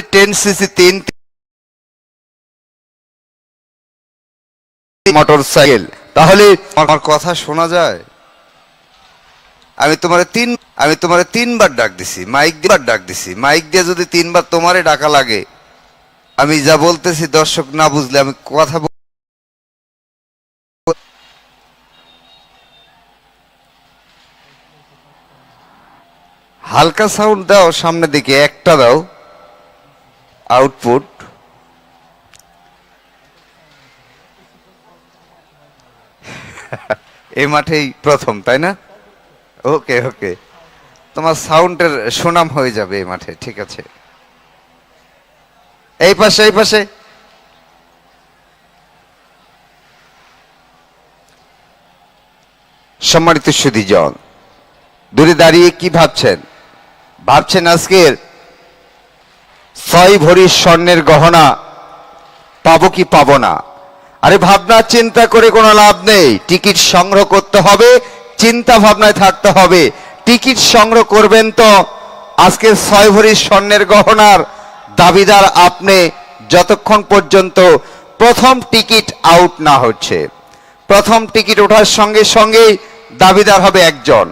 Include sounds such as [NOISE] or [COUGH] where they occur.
Hundred ten CC তিন motorcycle তাহলে আমার কথা শোনা যায়? আমি তোমারে তিন, আমি তোমারে তিনবার ডাক দিছি, মাইক দিয়ে ডাক দিছি। মাইক দিয়ে যদি তিনবার তোমারে ডাকা লাগে, আমি যা বলতেছি দর্শক না বুঝলে আমি কথা হালকা সাউন্ড দাও, সামনের দিকে একটা দাও। আউটপুট [LAUGHS] এই মাঠেই প্রথম, তাই না? ওকে ওকে তোমার সাউন্ডের সুনাম হয়ে যাবে এই মাঠে, ঠিক আছে। এই পাশে এই পাশে। সম্মানিত সুদীজন দূরে দাঁড়িয়ে কি ভাবছেন? ভাবছেন আজকের ছয় ভরির স্বর্ণের গহনা, পাবো কি পাবো না? আরে ভাবনা, চিন্তা করে কোনো লাভ নেই। টিকিট সংগ্রহ করতে হবে, চিন্তা ভাবনায় থাকতে হবে। টিকিট সংগ্রহ করবেন তো? আজকে ছয় ভরি স্বর্ণের গহনার দাবিদার আপনি যতক্ষণ পর্যন্ত প্রথম টিকিট আউট না হচ্ছে। প্রথম টিকিট ওঠার সঙ্গে সঙ্গেই দাবিদার হবে একজন।